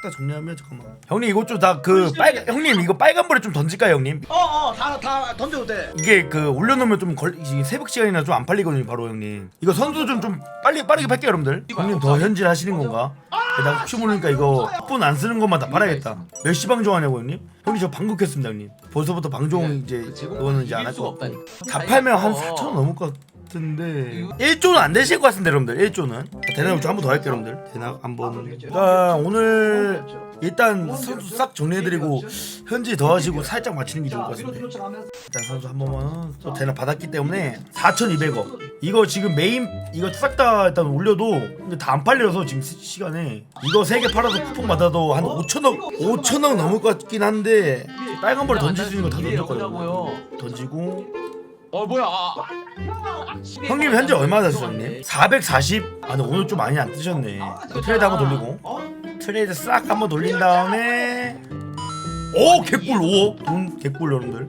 싹 다 정리하면 잠깐만. 형님 이거 좀다 그 빨간 형님 이거 빨간 볼에 좀 던질까요 형님? 어어 다 다 던져도 돼. 이게 그 올려놓으면 좀 걸, 이게 새벽 시간이나 좀 안 팔리거든요 바로 형님. 이거 선수 좀 좀 빨리 빠르게 팔게요 여러분들. 형님 더 현질 하시는 건가? 나 혹시 모르니까 이거 폰안 쓰는 것만 다 팔아야겠다. 몇 시 방종하냐고 형님? 형님 저 방금 켰습니다 형님. 벌써부터 방종 이제 그거는 이제 안 할 거 없고. 다 팔면 한 4천 원 넘을 것 같은데. 1조는 안 되실 것 같은데 여러분들. 1조는. 대낮 한번 더 할게요 여러분들. 대낮 한번. 일단 오늘 일단 선수 싹 정리해드리고 현지 더 하시고 살짝 맞추는 게 좋을 것 같은데 일단 선수 한 번만 또 대낮 받았기 때문에 4,200원 이거 지금 메인 이거 싹 다 일단 올려도 근데 다 안 팔려서 지금 시- 시간에. 이거 3개 팔아서 쿠폰 받아도 한 5천억 5천억 넘을 것 같긴 한데 빨간 볼 던질 수 있는 거 다 던졌거든요? 던지고 어 뭐야? 아, 형님 현재 얼마 됐어요 형님? 440? 아 근데 오늘 좀 많이 안 뜨셨네 트레이드 한번 돌리고 트레이드 싹 한번 돌린 다음에 오 개꿀 5억 돈 개꿀 여러분들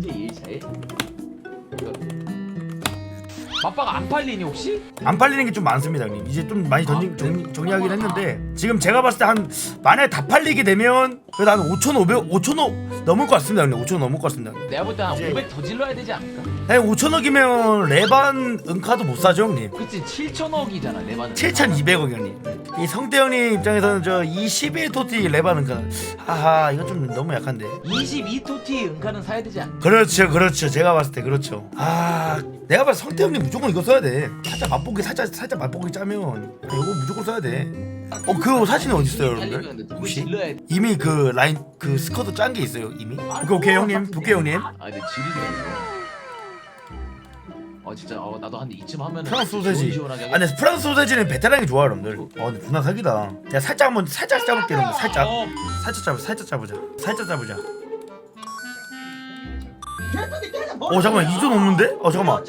이제 2일차에 맛바가 안 팔리니 혹시? 안 팔리는 게 좀 많습니다 형님 이제 좀 많이 던지, 정리, 정리하긴 했는데 지금 제가 봤을 때 한 만약에 다 팔리게 되면 그래도 한 5,500 5,000억 넘을 것 같습니다. 형님 5,000억 넘을 것 같습니다. 내가 볼 때한 이제- 500 더 질러야 되지 않을까? 아니 5,000억이면 레반 은카드 못 사죠 형님? 그치 7천억이잖아 레바는 7,200억 형님. 이 성태 형님 입장에서는 저 21토티 레반 은카드 하하 이건 좀 너무 약한데. 22토티 은카는 사야 되지 않을까? 그렇죠 그렇죠. 제가 봤을 때 그렇죠. 아 내가 봤을 때 성태 형님 무조건 이거 써야 돼. 살짝 맛보기 살짝 살짝 맛보기 짜면. 이거 무조건 써야 돼 어 그 사진이 어디 있어요 여러분들? 혹시? 이미 그 라인 그 스쿼드 짠 게 있어요 이미? 오케이 오케이 형님? 볼게요 형님? 아 근데 지리다 이거 어 진짜 어 나도 한 이쯤 하면은 프랑스 소세지. 시원시원하게 아 근데 프랑스 소세지는 베테랑이 좋아 여러분들. 어 근데 누나 사기다. 야 살짝 한번 살짝 잡을게 여러분 살짝. 어, 살짝 잡아 살짝 잡으자. 살짝 잡으자. 어어 잠깐만 2조 넘는데? 어 잠깐만.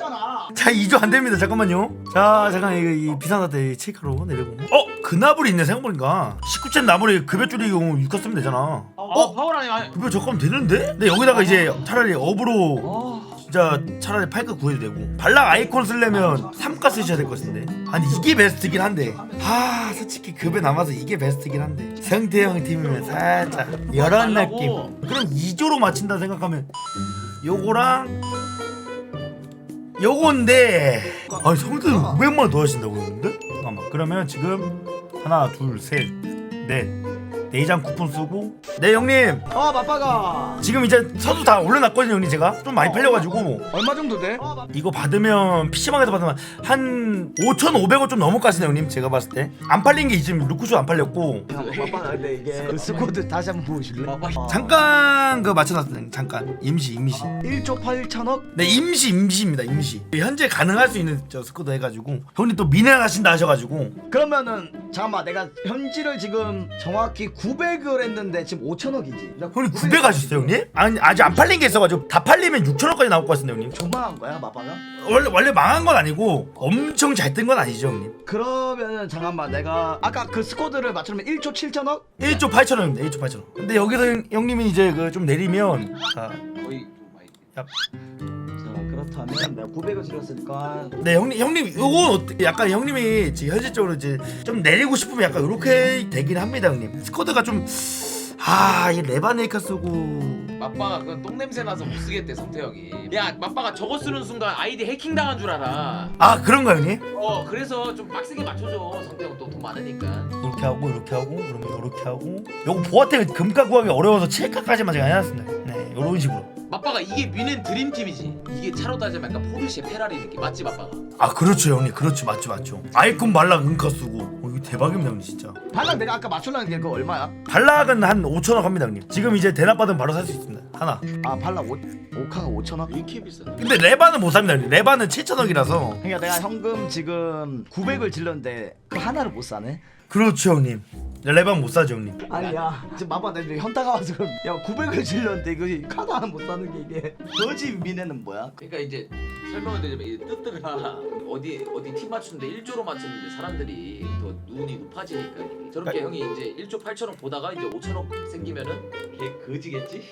자 2조 안 됩니다. 잠깐만요. 자 잠깐 이거 이 비상사태 체크로 내려고 어? 그 나불이 있네 생각해보니까. 19째 나불이 급여 줄이고 6컷 쓰면 되잖아. 어? 파울 아니 아니. 급여 적하면 되는데? 근데 여기다가 이제 차라리 업으로 어 진짜 차라리 8가 구해도 되고. 발락 아이콘 쓰려면 3가 쓰셔야 될 것 같은데. 아니 이게 베스트긴 한데. 아 솔직히 급여 남아서 이게 베스트긴 한데. 성태형 팀이면 살짝 이런 달라고? 느낌. 그럼 2조로 맞춘다 생각하면 요거랑 요건데. 아니 성태형 500만원 더 하신다고 했는데? 잠깐만. 그러면 지금 하나 둘 셋 넷 네장 쿠폰 쓰고. 네 형님. 어 마빠가. 지금 이제 서도 다 올려놨거든요 형님 제가. 좀 많이 팔려가지고. 얼마 정도 돼? 이거 받으면 PC방에서 받으면 한 5,500원 좀 넘을 것 같은데 형님. 제가 봤을 때. 안 팔린 게 지금 루쿠쇼 안 팔렸고. 마빠 근데 이게 그 스쿼드 다시 한번 보여줄래? 어. 잠깐 그 맞춰놨어요. 잠깐. 임시 임시. 1조 8천억? 네 임시 임시입니다 임시. 현재 가능할 수 있는 저 스쿼드 해가지고. 형님 또 미네 하신다 하셔가지고. 그러면은 잠깐만 내가 현지를 지금 정확히 900을 했는데 지금 5천억이지 형님 900 하셨어요 형님? 아니 아직 안 팔린 게 있어가지고 다 팔리면 6천원까지 나올 것 같은데 형님 조망한 거야 마빠가? 원래 원래 망한 건 아니고 엄청 잘 뜬 건 아니죠 형님 그러면은 잠깐만 내가 아까 그 스쿼드를 맞추면 1조 7천억? 1조 8천원입니다 1조 8천원 근데 여기서 형, 형님이 이제 그 좀 내리면 자, 거의 좀 많이 자 그렇다면 내가 900을 줄였으니까. 네 형님 형님 요거 어떻게 약간 형님이 지금 현실적으로 이제 좀 내리고 싶으면 약간 요렇게 되긴 합니다 형님. 스쿼드가 좀아이 레바네이카 쓰고. 맛바가 그건 똥냄새 나서 못 쓰겠대 성태형이. 야 맛바가 저거 쓰는 순간 아이디 해킹 당한 줄 알아. 아 그런가 형님? 어 그래서 좀 빡세게 맞춰줘 성태형. 또 돈 많으니까. 이렇게 하고 이렇게 하고 그러면 이렇게 하고. 요거 보아텍 금가 구하기 어려워서 7가까지만 제가 해놨습니다 네 요런 식으로. 맛바가 이게 미는 드림팀이지. 이게 차로 따지면 약간 포르쉐 페라리 느낌. 맞지 맛바가 아 그렇죠 형님. 그렇죠. 맞죠 맞죠. 아이콘 말락 은카 쓰고. 어, 이거 대박입니다 형님 진짜. 발랑 내가 아까 맞추려는 게 그거 얼마야? 발락은 한 5천원 합니다 형님. 지금 이제 대납 받으면 바로 살 수 있습니다. 하나. 아 발랑 5, 5카가 5천억? 이렇게 비싸 근데 레바는 못 삽니다 형님. 레바는 7천원이라서. 그러니까 내가 현금 지금 900을 질렀는데 그 하나를 못 사네? 그렇죠 형님 레바는 못 사죠 형님. 아니야. 지금 마빠 내 지금 현타가 와서 그럼. 야 900을 질렀는데 이거 카드 하나 못 사는 게 이게. 너지 미네는 뭐야? 그러니까 이제 설명을 드리면 이 뜨뜨가 어디 어디 팀 맞추는데 1조로 맞췄는데 사람들이 더 눈이 높아지니까. 저렇게 형이 이제 1조 8천억 보다가 이제 5천억 생기면은 걔 거지겠지?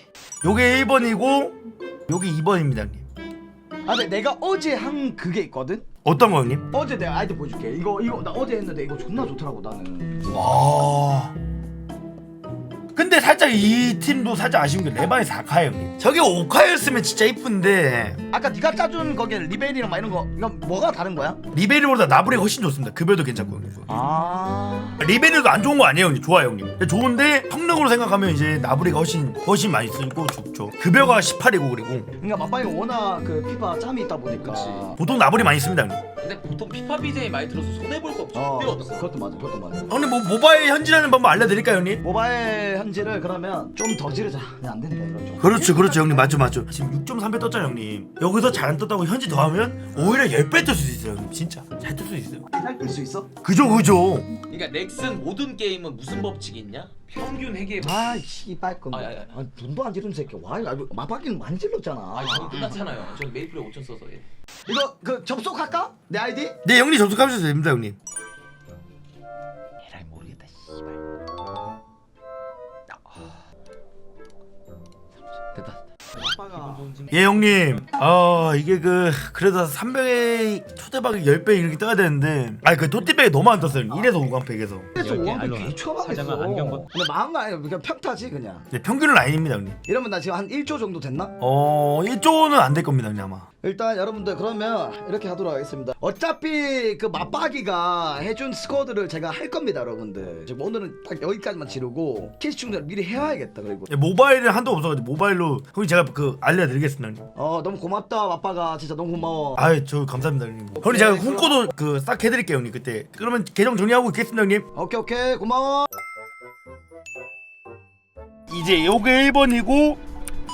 요게 1번이고 요게 2번입니다 형님 아 근데 내가 어제 한 그게 있거든? 어떤 거 형님? 어제 내가 아이디 보여줄게 이거 이거 나 어제 했는데 이거 존나 좋더라고 나는 와. 근데 살짝 이 팀도 살짝 아쉬운 게 레반이 4카예요 형님. 저게 5카였으면 진짜 이쁜데 아까 네가 짜준 거기 리베일이랑 막 이런 거 이거 뭐가 다른 거야? 리베리보다 나브레가 훨씬 좋습니다. 급여도 괜찮고 형님. 아 리베리도 안 좋은 거 아니에요 형님. 좋아요 형님. 근데 좋은데 성능으로 생각하면 이제 나브레가 훨씬 훨씬 많이 쓰고 좋죠. 급여가 18이고 그리고 그러니까 맞방이 워낙 그 피파 짬이 있다 보니까 그치. 보통 나브레 많이 씁니다 형님. 근데 보통 피파 BJ 많이 들어서 손해 볼거어 절대 없어. 그것도 맞아 그것도 맞아 형님 뭐 모바일 현질하는 방법 알려드릴까요 형님? 모바일 현 질을 그러면 좀 더 지르자 안 된다 좀 그렇죠 그렇죠 형님 맞죠 맞죠 지금 6.3배 떴잖아요 형님 여기서 잘 안 떴다고 현지 더하면 오히려 10배 뜰 수도 있어요 형님 진짜 잘 뜰 수도 있어요 잘뜰수 있어? 그죠 그죠 그러니까 넥슨 모든 게임은 무슨 법칙이 있냐? 평균 회계. 아이 씨발 건 아, 야, 야. 아, 돈도 안 지른 새끼 와 이거 마박이는 많이 질렀잖아 아, 저는 끝났잖아요. 전 메이플에 5천 써서. 예. 이거 그 접속할까? 내 아이디? 네 형님 접속하셔도 됩니다 형님 됐다. 아빠가 예 형님. 아 이게 그 그래도 300에 초대박이 10배 이렇게 떠야 되는데. 아니 그 토티백이 너무 안 떴어요. 1에서 5강팩에서. 그래서 열개 5원도 알로나. 개초하겠어 사장은 안경본. 근데 마음 거 아니야 그냥 평타지 그냥. 네, 평균은 아닙니다 형님. 이러면 나 지금 한 1조 정도 됐나? 어 1조는 안 될 겁니다 형님 아마 일단 여러분들 그러면 이렇게 하도록 하겠습니다. 어차피 그 맞박이가 해준 스쿼드를 제가 할 겁니다 여러분들. 지금 오늘은 딱 여기까지만 지르고 캐시 충전을 미리 해와야겠다 그리고. 예, 모바일은 한도 없어가지고 모바일로 형님 제가 그 알려드리겠습니다 형님. 어 너무 고맙다 맞박아. 진짜 너무 고마워. 아유 저 감사합니다 형님. 형님 제가 훈코도 그 싹 해드릴게요 형님 그때. 그러면 계정 정리하고 있겠습니다 형님. 오케이 오케이. 고마워. 이제 요게 1번이고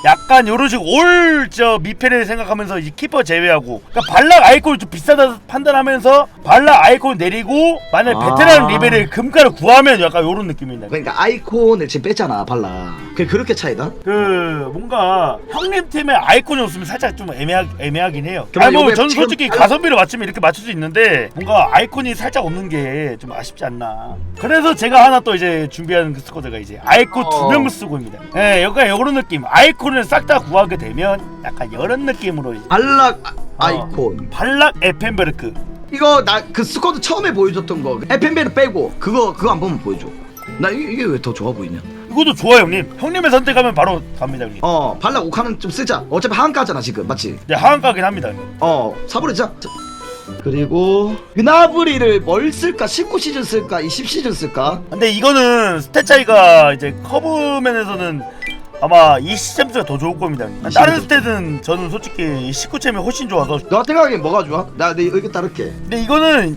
약간 요런 식으로 올 저 미패를 생각하면서 이제 키퍼 제외하고. 그러니까 발락 아이콘이 좀 비싸다 판단하면서 발락 아이콘 내리고 만약 아. 베테랑 리벨을 금가를 구하면 약간 요런 느낌입니다 그러니까 아이콘을 지금 뺐잖아 발라 그게 그렇게 차이다? 그 뭔가 형님 팀의 아이콘이 없으면 살짝 좀 애매하, 애매하긴 해요 그럼 아니 뭐 저는 지금 솔직히 발- 가성비로 맞추면 이렇게 맞출 수 있는데 뭔가 아이콘이 살짝 없는 게 좀 아쉽지 않나 그래서 제가 하나 또 이제 준비하는 그 스쿼드가 이제 아이콘 어. 두 명을 쓰고입니다 예 약간 요런 느낌 아이콘을 싹 다 구하게 되면 약간 이런 느낌으로 이제 발락 아- 어. 아이콘 발락 에펜베르크 이거 나 그 스쿼드 처음에 보여줬던 거. 에펜베르 빼고 그거 그거 한 번만 보여줘. 나 이- 이게 왜 더 좋아 보이냐? 이것도 좋아요 형님. 형님의 선택하면 바로 갑니다 형님. 어 발락 옥하는 좀 쓰자. 어차피 하한가잖아 지금. 맞지? 네 하한가긴 합니다 형님. 어 사버리자. 자, 그리고 그나브리를 뭘 쓸까? 19시즌 쓸까? 20시즌 쓸까? 근데 이거는 스탯 차이가 이제 커브맨에서는 아마 이 시점수가 더 좋을 겁니다. 형님. 다른 스탯은 저는 솔직히 19챔이 훨씬 좋아서 너 생각엔 뭐가 좋아? 나 내 의견 따를게 근데 이거는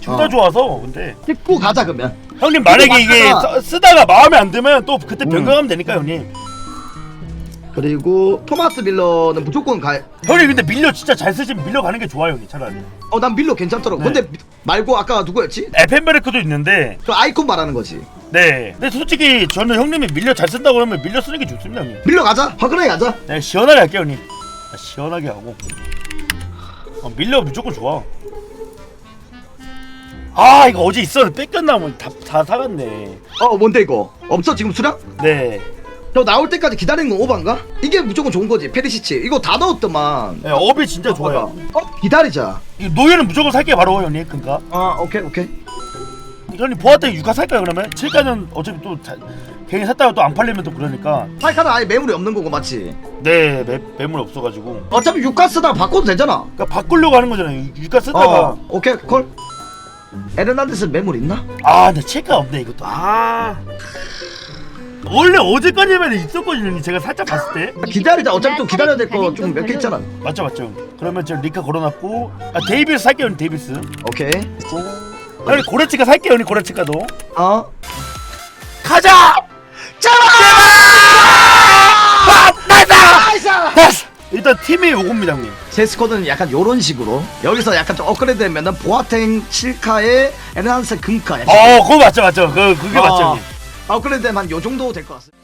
둘 다 어. 좋아서 근데 19 가자 그러면 형님 만약에 이게 맞잖아. 써- 쓰다가 마음에 안 들면 또 그때 음. 변경하면 되니까 형님. 그리고 토마스 밀러는 무조건 가. 형님 근데 밀려 진짜 잘 쓰시면 밀려 가는 게 좋아요 형님 차라리. 어, 난 밀러 괜찮더라고. 네. 근데 미- 말고 아까 누구였지? 에펜베르크도 있는데 그 아이콘 말하는 거지. 네. 근데 솔직히 저는 형님이 밀려 잘 쓴다고 하면 밀려 쓰는 게 좋습니다 형님. 밀러 가자. 화끈하게 가자. 네, 시원하게 할게요 형님 아, 시원하게 하고 어, 밀려 무조건 좋아 아 이거 어제 있었는데 뺏겼나 뭐다 다 사갔네 어, 뭔데 이거? 없어 지금 수량? 네, 너 나올 때까지 기다리는 건 오반가? 이게 무조건 좋은 거지. 페리시치. 이거 다 넣었더만. 네 업이 진짜 좋아요 어, 기다리자. 이 노예는 무조건 살게 바로 형님 그니까 아, 오케이, 오케이. 형님 보아때 육아 살까요 그러면? 7가는 어차피 또 자, 괜히 샀다가 또 안 팔리면 또 그러니까 파이카는 아예 매물이 없는 거고 맞지? 네 매, 매물 없어가지고 어차피 유가 쓰다가 바꿔도 되잖아. 그니까 바꾸려고 하는 거잖아요 육아 쓰다가 어, 오케이, 콜. 에르난데스 매물 있나? 아 근데 체크가 없네 이것도 아 원래 어제까지만 있었거든요 제가 살짝 봤을 때. 기다리자. 어차피 또 기다려야 될 거 좀 몇 개 있잖아. 맞죠 맞죠. 그러면 저 리카 걸어놨고. 아 데이비스 살게요 형님, 데이비스. 오케이. 형님 고레치카 살게요 형님 고레치카도. 어. 가자! 아, 나이스 나이스! 나이스 일단 팀이 요겁니다 형님. 제 스쿼드는 약간 요런 식으로. 여기서 약간 좀 업그레이드 되면은 보아탱 7카에 에르난스 금카. 약간 어 그거 맞죠 맞죠. 그, 그게 맞죠 어, 형님 업그레이드 되면 한요 정도 될 것 같습니다